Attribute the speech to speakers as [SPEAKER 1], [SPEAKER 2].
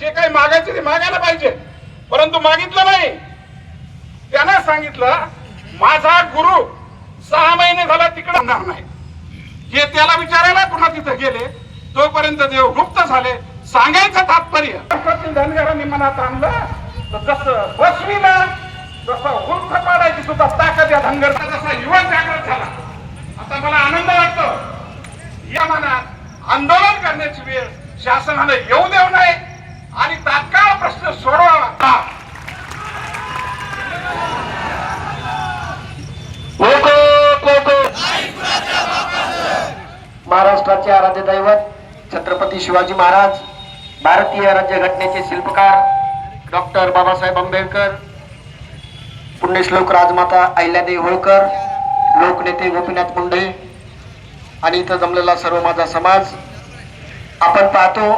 [SPEAKER 1] जे काही मागायचे ते मागायला पाहिजे. परंतु मागितलं नाही. त्यानं सांगितलं माझा गुरु सहा महिने झाला तिकडे होणार नाही. हे त्याला विचारायला पुन्हा तिथे गेले. तोपर्यंत देव गुप्त झाले. सांगायचं तात्पर्य धनगरांनी मनात आणलं तर जसं बसवीला जसं उर्फ पाडायची सुद्धा ताकद या धनगरचा जसा युवा जागृत झाला. आता मला आनंद वाटतो. या मनात आंदोलन करण्याची वेळ शासनानं येऊ देऊ नये.
[SPEAKER 2] महाराष्ट्राचे आराध्य दैवत छत्रपती शिवाजी महाराज भारतीय राज्यघटनेचे शिल्पकार डॉक्टर बाबासाहेब आंबेडकर पुण्यश्लोक राजमाता अहिल्यादेवी होळकर लोकनेते गोपीनाथ मुंडे आणि इथं जमलेला सर्व माझा समाज. आपण पाहतो